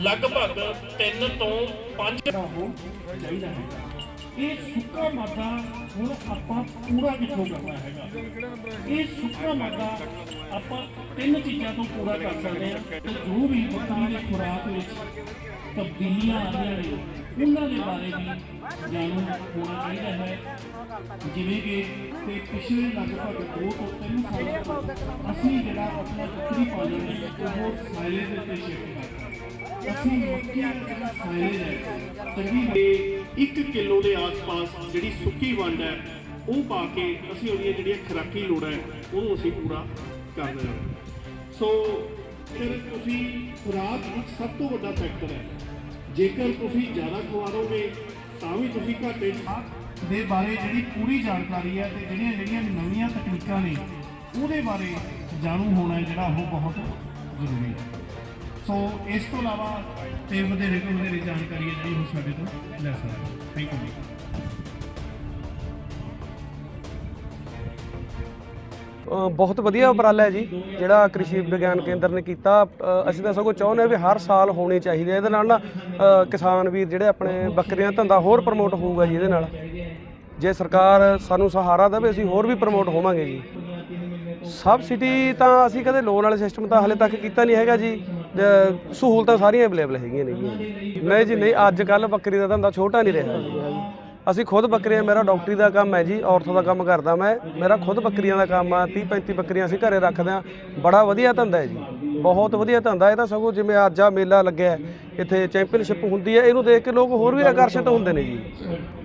ਲਗਭਗ 3 ਤੋਂ 5 ਦਾ ਹੋ ਚਾਹੀਦਾ ਹੈ। ਇਹ ਸੁੱਕਾ ਮਾਦਾ ਹੁਣ ਆਪਾਂ ਪੂਰਾ ਕਿੱਥੋਂ ਕਰਨਾ ਹੈਗਾ? ਇਹ ਸੁੱਕਾ ਮਾਦਾ ਆਪਾਂ ਤਿੰਨ ਚੀਜ਼ਾਂ ਤੋਂ ਪੂਰਾ ਕਰ ਸਕਦੇ ਹਾਂ। ਜੋ ਵੀ ਬੱਕਰੀ ਦੀ ਖੁਰਾਕ ਵਿੱਚ ਤਬਦੀਲੀਆਂ ਆ ਰਹੀਆਂ ਨੇ, ਉਹਨਾਂ ਦੇ ਬਾਰੇ ਵੀ ਜਾਣੂ ਹੋਣਾ ਚਾਹੀਦਾ ਹੈ ਜਿਵੇਂ ਕਿ ਤੇ ਪਿਛਲੇ ਲਗਭਗ 2 ਤੋਂ 3 ਸਾਲਾਂ ਤੋਂ ਅਸੀਂ ਜਿਹੜਾ ਆਪਣਾ ਬੱਕਰੀ ਪਾਲਣ ਹੈ ਉਹ ਸਾਇਲੇ ਦੇ ਉੱਤੇ ਸ਼ਿਫਟ ਕਰਤਾ ਅਸੀਂ ਮੱਕੀਆਂ ਦਾ ਸਾਇਲੇਜ ਹੈ। ਚੰਗੀ 1 ਕਿਲੋ ਦੇ ਆਸ-ਪਾਸ ਜਿਹੜੀ ਸੁੱਕੀ ਵੰਡ ਹੈ ਉਹ ਪਾ ਕੇ ਅਸੀਂ ਉਹਦੀਆਂ ਜਿਹੜੀਆਂ ਖੁਰਾਕੀ ਲੋੜਾਂ ਹੈ ਉਹਨੂੰ ਅਸੀਂ ਪੂਰਾ ਕਰਦੇ ਹਾਂ। ਸੋ ਫਿਰ ਤੁਸੀਂ ਖੁਰਾਕ ਇੱਕ ਸਭ ਤੋਂ ਵੱਡਾ ਫੈਕਟਰ ਹੈ। ਜੇਕਰ ਤੁਸੀਂ ਜ਼ਿਆਦਾ ਖਵਾਓਗੇ ਤਾਂ ਵੀ ਤੁਸੀਂ ਘਾਟੇ 'ਚ ਦੇ ਬਾਰੇ ਜਿਹੜੀ ਪੂਰੀ ਜਾਣਕਾਰੀ ਹੈ ਤੇ ਜਿਹੜੀਆਂ ਜਿਹੜੀਆਂ ਨਵੀਆਂ ਤਕਨੀਕਾਂ ਨੇ, ਉਹਦੇ ਬਾਰੇ ਜਾਣੂ ਹੋਣਾ ਜਿਹੜਾ ਉਹ ਬਹੁਤ ਜ਼ਰੂਰੀ ਹੈ। ਸੋ ਇਸ ਤੋਂ ਇਲਾਵਾ ਤੇ ਵਧੇਰੇ ਤੋਂ ਵਧੇਰੇ ਜਾਣਕਾਰੀ ਹੈ ਜਿਹੜੀ ਉਹ ਸਾਡੇ ਤੋਂ ਲੈ ਸਕਦੇ ਥੈਂਕ ਯੂ ਬਹੁਤ ਵਧੀਆ ਉਪਰਾਲਾ ਹੈ ਜੀ, ਜਿਹੜਾ ਕ੍ਰਿਸ਼ੀ ਵਿਗਿਆਨ ਕੇਂਦਰ ਨੇ ਕੀਤਾ। ਅਸੀਂ ਤਾਂ ਸਗੋਂ ਚਾਹੁੰਦੇ ਹਾਂ ਵੀ ਹਰ ਸਾਲ ਹੋਣੇ ਚਾਹੀਦੀ ਹੈ ਇਹਦੇ ਨਾਲ ਨਾ ਕਿਸਾਨ ਵੀਰ ਜਿਹੜੇ ਆਪਣੇ ਬੱਕਰੀਆਂ ਦਾ ਧੰਦਾ ਹੋਰ ਪ੍ਰਮੋਟ ਹੋਊਗਾ ਜੀ ਇਹਦੇ ਨਾਲ। ਜੇ ਸਰਕਾਰ ਸਾਨੂੰ ਸਹਾਰਾ ਦੇਵੇ, ਅਸੀਂ ਹੋਰ ਵੀ ਪ੍ਰਮੋਟ ਹੋਵਾਂਗੇ ਜੀ। ਸਬਸਿਡੀ ਤਾਂ ਅਸੀਂ ਕਦੇ ਲੋਨ ਵਾਲੇ ਸਿਸਟਮ ਤਾਂ ਹਲੇ ਤੱਕ ਕੀਤਾ ਨਹੀਂ ਹੈਗਾ ਜੀ। ਸਹੂਲਤਾਂ ਸਾਰੀਆਂ ਅਵੇਲੇਬਲ ਹੈਗੀਆਂ ਨੇ ਜੀ। ਨਹੀਂ ਜੀ, ਨਹੀਂ, ਅੱਜ ਕੱਲ ਬੱਕਰੀ ਦਾ ਧੰਦਾ ਛੋਟਾ ਨਹੀਂ ਰਿਹਾ। ਅਸੀਂ ਖੁਦ ਬੱਕਰੀਆਂ ਮੇਰਾ ਡਾਕਟਰੀ ਦਾ ਕੰਮ ਹੈ ਜੀ, ਔਰਥੋ ਦਾ ਕੰਮ ਕਰਦਾ ਮੈਂ। ਮੇਰਾ ਖੁਦ ਬੱਕਰੀਆਂ ਦਾ ਕੰਮ ਆ 30 35 ਬੱਕਰੀਆਂ ਅਸੀਂ ਘਰੇ ਰੱਖਦੇ ਆ ਬੜਾ ਵਧੀਆ ਧੰਦਾ ਹੈ ਜੀ, ਬਹੁਤ ਵਧੀਆ ਧੰਦਾ ਇਹ ਤਾਂ ਸਗੋਂ ਜਿਵੇਂ ਅੱਜ ਆ ਮੇਲਾ ਲੱਗਿਆ ਇੱਥੇ ਚੈਂਪੀਅਨਸ਼ਿਪ ਹੁੰਦੀ ਹੈ, ਇਹਨੂੰ ਦੇਖ ਕੇ ਲੋਕ ਹੋਰ ਵੀ ਆਕਰਸ਼ਿਤ ਹੁੰਦੇ ਨੇ ਜੀ।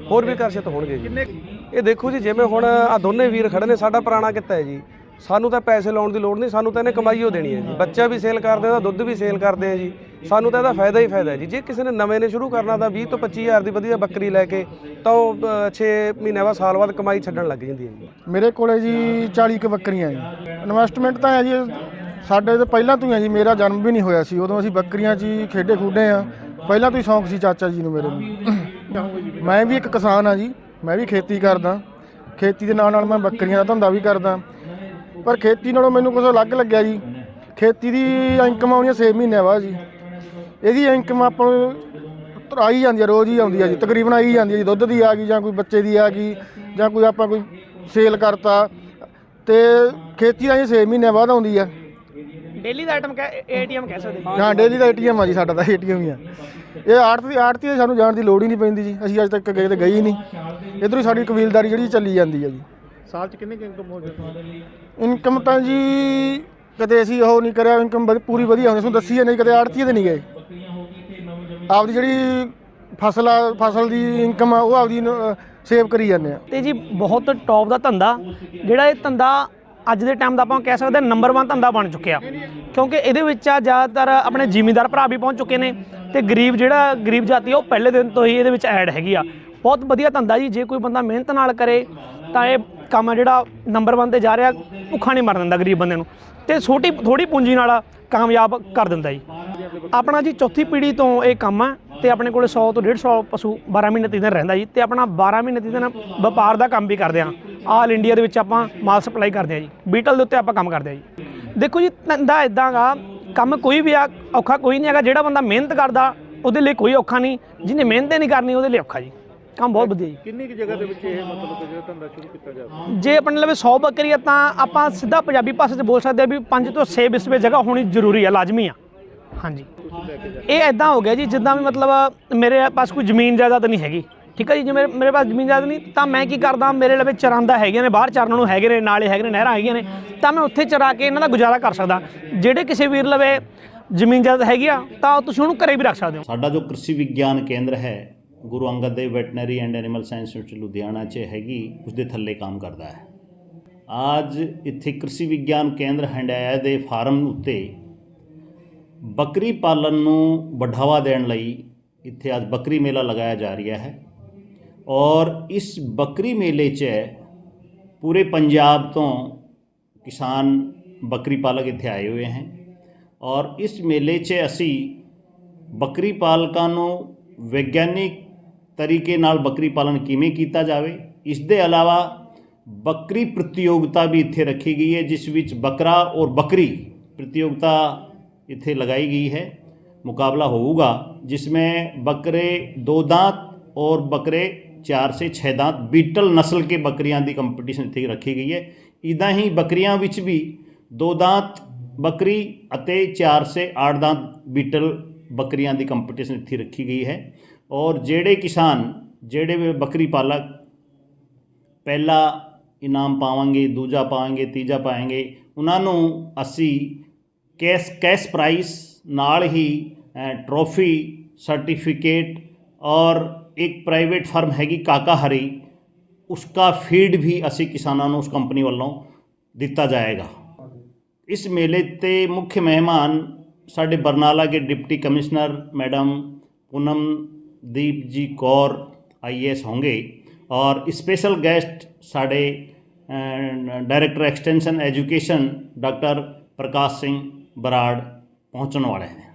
ਹੋਰ ਵੀ ਆਕਰਸ਼ਿਤ ਹੋਣਗੇ ਜੀ। ਇਹ ਦੇਖੋ ਜੀ, ਜਿਵੇਂ ਹੁਣ ਆ ਦੋਨੇ ਵੀਰ ਖੜੇ ਨੇ, ਸਾਡਾ ਪੁਰਾਣਾ ਕਿੱਤਾ ਹੈ ਜੀ। ਸਾਨੂੰ ਤਾਂ ਪੈਸੇ ਲਾਉਣ ਦੀ ਲੋੜ ਨਹੀਂ, ਸਾਨੂੰ ਤਾਂ ਇਹਨੇ ਕਮਾਈ ਹੋ ਦੇਣੀ ਹੈ ਜੀ। ਬੱਚਾ ਵੀ ਸੇਲ ਕਰਦੇ ਆ ਦੁੱਧ ਵੀ ਸੇਲ ਕਰਦੇ ਆ ਜੀ। ਸਾਨੂੰ ਤਾਂ ਇਹਦਾ ਫਾਇਦਾ ਹੀ ਫਾਇਦਾ ਜੀ। ਜੇ ਕਿਸੇ ਨੇ ਨਵੇਂ ਨੇ ਸ਼ੁਰੂ ਕਰਨਾ ਤਾਂ 20 ਤੋਂ 25000 ਦੀ ਵਧੀਆ ਬੱਕਰੀ ਲੈ ਕੇ ਤਾਂ ਉਹ 6 ਮਹੀਨੇ ਬਾਅਦ ਸਾਲ ਬਾਅਦ ਕਮਾਈ ਛੱਡਣ ਲੱਗ ਜਾਂਦੀ ਹੈ ਜੀ। ਮੇਰੇ ਕੋਲੇ ਜੀ 40 ਕੁ ਬੱਕਰੀਆਂ ਜੀ। ਇਨਵੈਸਟਮੈਂਟ ਤਾਂ ਹੈ ਜੀ, ਸਾਡੇ ਤੋਂ ਪਹਿਲਾਂ ਤੋਂ ਹੀ ਹੈ ਜੀ। ਮੇਰਾ ਜਨਮ ਵੀ ਨਹੀਂ ਹੋਇਆ ਸੀ। ਉਦੋਂ ਅਸੀਂ ਬੱਕਰੀਆਂ 'ਚ ਹੀ ਖੇਡੇ ਖੂਡੇ ਆ। ਪਹਿਲਾਂ ਤੋਂ ਹੀ ਸ਼ੌਂਕ ਸੀ ਚਾਚਾ ਜੀ ਨੂੰ ਮੇਰੇ ਨੂੰ। ਮੈਂ ਵੀ ਇੱਕ ਕਿਸਾਨ ਆ ਜੀ। ਮੈਂ ਵੀ ਖੇਤੀ ਕਰਦਾ। ਖੇਤੀ ਦੇ ਨਾਲ ਨਾਲ ਮੈਂ ਬੱਕਰੀਆਂ ਦਾ ਧੰਦਾ ਵੀ ਕਰਦਾ। ਪਰ ਖੇਤੀ ਨਾਲੋਂ ਮੈਨੂੰ ਕੁਝ ਅਲੱਗ ਲੱਗਿਆ ਜੀ। ਖੇਤੀ ਦੀ ਇਨਕਮ ਆਉਣੀ 6 ਮਹੀਨੇ ਬਾਅਦ ਜੀ। ਇਹਦੀ ਇਨਕਮ ਆਪਾਂ ਨੂੰ ਆਈ ਜਾਂਦੀ ਹੈ ਰੋਜ਼ ਹੀ ਆਉਂਦੀ ਹੈ ਜੀ। ਤਕਰੀਬਨ ਆਈ ਜਾਂਦੀ ਹੈ ਜੀ ਦੁੱਧ ਦੀ ਆ ਗਈ ਜਾਂ ਕੋਈ ਬੱਚੇ ਦੀ ਆ ਗਈ ਜਾਂ ਕੋਈ ਆਪਾਂ ਕੋਈ ਸੇਲ ਕਰਤਾ। ਤੇ ਖੇਤੀ ਦਾ ਜੀ 6 ਮਹੀਨੇ ਬਾਅਦ ਆਉਂਦੀ ਆ। ਡੇਲੀ ਦਾ ਆਈਟਮ ਏਟੀਐਮ ਕਹਿ ਸਕਦੇ ਹਾਂ? ਡੇਲੀ ਦਾ ਏਟੀਐਮ ਆ ਜੀ ਸਾਡਾ ਤਾਂ ਏਟੀਐਮ ਹੀ ਆ। ਇਹ ਆੜਤ ਦੀ ਆੜਤੀ ਸਾਨੂੰ ਜਾਣ ਦੀ ਲੋੜ ਹੀ ਨਹੀਂ ਪੈਂਦੀ ਜੀ। ਅਸੀਂ ਅੱਜ ਤੱਕ ਗਏ ਤੇ ਗਏ ਹੀ ਨਹੀਂ। ਇਧਰੋਂ ਹੀ ਸਾਡੀ ਕਬੀਲਦਾਰੀ ਜਿਹੜੀ ਚੱਲੀ ਜਾਂਦੀ ਹੈ ਜੀ। ਸਾਲ ਚ ਕਿੰਨੇ ਇਨਕਮ ਹੋ ਜਾਂਦੀ ਇਨਕਮ ਤਾਂ ਜੀ ਕਦੇ ਅਸੀਂ ਉਹ ਨਹੀਂ ਕਰਿਆ ਇਨਕਮ ਪੂਰੀ ਵਧੀਆ ਹੁੰਦੀ ਤੁਹਾਨੂੰ ਦੱਸੀ ਹੈ ਨਹੀਂ ਕਦੇ ਆੜਤੀ ਤੇ ਨਹੀਂ ਗਏ। ਆਪਦੀ ਜਿਹੜੀ ਫਸਲ ਆ ਫਸਲ ਦੀ ਇਨਕਮ ਆ ਉਹ ਆਪਦੀ ਸੇਵ ਕਰੀ ਜਾਂਦੇ ਆ। ਤੇ ਜੀ ਬਹੁਤ ਟੌਪ ਦਾ ਧੰਦਾ ਜਿਹੜਾ ਇਹ ਧੰਦਾ ਅੱਜ ਦੇ ਟਾਈਮ ਦਾ ਆਪਾਂ ਕਹਿ ਸਕਦੇ ਨੰਬਰ 1 ਧੰਦਾ ਬਣ ਚੁੱਕਿਆ। ਕਿਉਂਕਿ ਇਹਦੇ ਵਿੱਚ ਆ ਜ਼ਿਆਦਾਤਰ ਆਪਣੇ ਜ਼ਿਮੀਂਦਾਰ ਭਰਾ ਵੀ ਪਹੁੰਚ ਚੁੱਕੇ ਨੇ ਤੇ ਗਰੀਬ ਜਿਹੜਾ ਗਰੀਬ ਜਾਤੀ ਆ ਉਹ ਪਹਿਲੇ ਦਿਨ ਤੋਂ ਹੀ ਇਹਦੇ ਵਿੱਚ ਐਡ ਹੈਗੀ ਆ। ਬਹੁਤ ਵਧੀਆ ਧੰਦਾ ਜੀ ਜੇ ਕੋਈ ਬੰਦਾ ਮਿਹਨਤ ਨਾਲ ਕਰੇ ਤਾਂ ਇਹ ਕੰਮ ਆ ਜਿਹੜਾ ਨੰਬਰ 1 ਤੇ ਜਾ ਰਿਹਾ, ਭੁੱਖਾ ਨਹੀਂ ਮਰ ਦਿੰਦਾ ਗਰੀਬ ਬੰਦੇ ਨੂੰ। ਤੇ ਛੋਟੀ ਥੋੜੀ ਪੂੰਜੀ ਨਾਲ ਕਾਮਯਾਬ ਕਰ ਦਿੰਦਾ ਜੀ। ਆਪਣਾ ਜੀ ਚੌਥੀ ਪੀੜ੍ਹੀ ਤੋਂ ਇਹ ਕੰਮ ਆ ਤੇ ਆਪਣੇ ਕੋਲ 100 ਤੋਂ 150 ਪਸ਼ੂ 12 ਮਹੀਨੇ ਤੀਕ ਦਿਨ ਰਹਿੰਦਾ ਜੀ ਤੇ ਆਪਣਾ 12 ਮਹੀਨੇ ਤੀਕ ਦਿਨ ਵਪਾਰ ਦਾ ਕੰਮ ਵੀ ਕਰਦੇ ਆ। ਆਲ ਇੰਡੀਆ ਦੇ ਵਿੱਚ ਆਪਾਂ ਮਾਲ ਸਪਲਾਈ ਕਰਦੇ ਆ ਜੀ। ਬੀਟਲ ਦੇ ਉੱਤੇ ਆਪਾਂ ਕੰਮ ਕਰਦੇ ਆ ਜੀ। ਦੇਖੋ ਜੀ, ਧੰਦਾ ਇਦਾਂ ਗਾ, ਕੰਮ ਕੋਈ ਵੀ ਆ, ਔਖਾ ਕੋਈ ਨਹੀਂ ਹੈਗਾ। ਜਿਹੜਾ ਬੰਦਾ ਮਿਹਨਤ ਕਰਦਾ, ਉਹਦੇ ਲਈ ਕੋਈ ਔਖਾ ਨਹੀਂ। ਜਿਹਨੇ ਮਿਹਨਤ ਨਹੀਂ ਕਰਨੀ, ਉਹਦੇ ਲਈ ਔਖਾ ਜੀ। ਕੰਮ ਬਹੁਤ ਵਧੀਆ ਜੀ। ਕਿੰਨੀ ਕੁ ਜਗ੍ਹਾ ਦੇ ਵਿੱਚ ਇਹ ਮਤਲਬ ਕਿ ਜਿਹੜਾ ਧੰਦਾ ਸ਼ੁਰੂ ਕੀਤਾ ਜਾਵੇ ਜੇ ਆਪਣੇ ਲਵੇ 100 ਬੱਕਰੀ ਆ ਤਾਂ ਆਪਾਂ ਸਿੱਧਾ ਪੰਜਾਬੀ ਭਾਸ਼ਾ 'ਚ ਬੋਲ ਸਕਦੇ ਆ ਵੀ 5 ਤੋਂ 6 ਵਿਸਵੇ ਜਗ੍ਹਾ ਹੋਣੀ ਜ਼ਰੂਰੀ ਆ ਲਾਜ਼ਮੀ ਆ। ਹਾਂਜੀ। ਇਹ ਐਦਾਂ ਹੋ ਗਿਆ ਜੀ ਜਿੱਦਾਂ ਵੀ ਮਤਲਬ ਮੇਰੇ ਪਾਸ ਕੋਈ ਜ਼ਮੀਨ ਜਾਇਦਾਦ ਨਹੀਂ ਹੈਗੀ। ਠੀਕ ਹੈ ਜੀ ਜੇ ਮੇਰੇ ਮੇਰੇ ਪਾਸ ਜ਼ਮੀਨ ਜਾਇਦਾਦ ਨਹੀਂ ਤਾਂ ਮੈਂ ਕੀ ਕਰਦਾ ਮੇਰੇ ਲਵੇ ਚਰਾਂਦਾ ਹੈਗੀਆਂ ਨੇ ਬਾਹਰ ਚਰਨ ਨੂੰ ਹੈਗੇ ਨੇ ਨਾਲੇ ਹੈਗੇ ਨੇ ਨਹਿਰਾਂ ਹੈਗੀਆਂ ਨੇ ਤਾਂ ਮੈਂ ਉੱਥੇ ਚਰਾ ਕੇ ਇਹਨਾਂ ਦਾ ਗੁਜ਼ਾਰਾ ਕਰ ਸਕਦਾ। ਜਿਹੜੇ ਕਿਸੇ ਵੀਰ ਲਵੇ ਜ਼ਮੀਨ ਜਾਇਦਾਦ ਹੈਗੀ ਆ ਤਾਂ ਤੁਸੀਂ ਉਹਨੂੰ ਘਰੇ ਵੀ ਰੱਖ ਸਕਦੇ ਹੋ। ਸਾਡਾ ਜੋ ਕ੍ਰਿਸ਼ੀ ਵਿਗਿਆਨ ਕੇਂਦਰ ਹੈ Guru Angad Dev veterinary and animal science institute Ludhiana 'ਚ ਹੈਗੀ ਉਸ ਦੇ ਥੱਲੇ ਕੰਮ ਕਰਦਾ ਹੈ। ਅੱਜ ਇੱਥੇ ਕ੍ਰਿਸ਼ੀ ਵਿਗਿਆਨ ਕੇਂਦਰ ਹੰਡਾਇਆ ਦੇ ਫਾਰਮ ਉੱਤੇ ਬੱਕਰੀ ਪਾਲਣ ਨੂੰ ਵਧਾਵਾ ਦੇਣ ਲਈ ਇੱਥੇ ਅੱਜ ਬੱਕਰੀ ਮੇਲਾ ਲਗਾਇਆ ਜਾ ਰਿਹਾ ਹੈ ਔਰ ਇਸ ਬੱਕਰੀ ਮੇਲੇ 'ਚ ਪੂਰੇ ਪੰਜਾਬ ਤੋਂ ਕਿਸਾਨ ਬੱਕਰੀ ਪਾਲਕ ਇੱਥੇ ਆਏ ਹੋਏ ਹਨ ਔਰ ਇਸ ਮੇਲੇ 'ਚ ਅਸੀਂ ਬੱਕਰੀ ਪਾਲਕਾਂ ਨੂੰ ਵਿਗਿਆਨਿਕ ਤਰੀਕੇ ਨਾਲ ਬੱਕਰੀ ਪਾਲਣ ਕਿਵੇਂ ਕੀਤਾ ਜਾਵੇ ਇਸ ਦੇ ਇਲਾਵਾ ਬੱਕਰੀ ਪ੍ਰਤੀਯੋਗਤਾ ਵੀ ਇੱਥੇ ਰੱਖੀ ਗਈ ਹੈ ਜਿਸ ਵਿੱਚ ਬੱਕਰਾ ਔਰ ਬੱਕਰੀ ਪ੍ਰਤੀਯੋਗਤਾ ਇੱਥੇ ਲਗਾਈ ਗਈ ਹੈ मुकाबला होगा जिसमें बकरे दो दांत और बकरे ਚਾਰ ਸੇ 6 ਦਾਂਤ ਬੀਟਲ ਨਸਲ ਕੇ ਬੱਕਰੀਆਂ ਦੀ ਕੰਪੀਟੀਸ਼ਨ ਇੱਥੇ ਰੱਖੀ ਗਈ ਹੈ ਇਦਾਂ ਹੀ ਬੱਕਰੀਆਂ ਵਿੱਚ ਵੀ ਦੋ ਦਾਂਤ ਬੱਕਰੀ ਅਤੇ 4 ਸੇ 8 ਦਾਂਤ ਬੀਟਲ ਬੱਕਰੀਆਂ ਦੀ ਕੰਪੀਟੀਸ਼ਨ ਇੱਥੇ ਰੱਖੀ ਗਈ ਹੈ ਔਰ ਜਿਹੜੇ ਕਿਸਾਨ, ਜਿਹੜੇ ਬੱਕਰੀ ਪਾਲਕ, ਪਹਿਲਾ ਇਨਾਮ ਪਾਵਾਂਗੇ, ਦੂਜਾ ਪਾਵਾਂਗੇ, ਤੀਜਾ ਪਾਵਾਂਗੇ, ਉਹਨਾਂ ਨੂੰ ਅਸੀਂ ਕੈਸ਼ ਕੈਸ਼ ਪ੍ਰਾਈਸ ਨਾਲ ਹੀ ਟਰੋਫੀ, ਸਰਟੀਫਿਕੇਟ ਔਰ ਇੱਕ ਪ੍ਰਾਈਵੇਟ ਫਰਮ ਹੈਗੀ ਕਾਕਾ ਹਰੀ, ਉਸਕਾ ਫੀਡ ਵੀ ਅਸੀਂ ਕਿਸਾਨਾਂ ਨੂੰ ਉਸ ਕੰਪਨੀ ਵੱਲੋਂ ਦਿੱਤਾ ਜਾਏਗਾ। ਇਸ ਮੇਲੇ ਤੇ ਮੁੱਖ ਮਹਿਮਾਨ ਸਾਡੇ ਬਰਨਾਲਾ ਦੇ deputy commissioner madam Poonam Deep ji Kaur IAS होंगे और स्पेशल गेस्ट साढ़े director extension education doctor Prakash Singh Brar पहुँचने वाले हैं।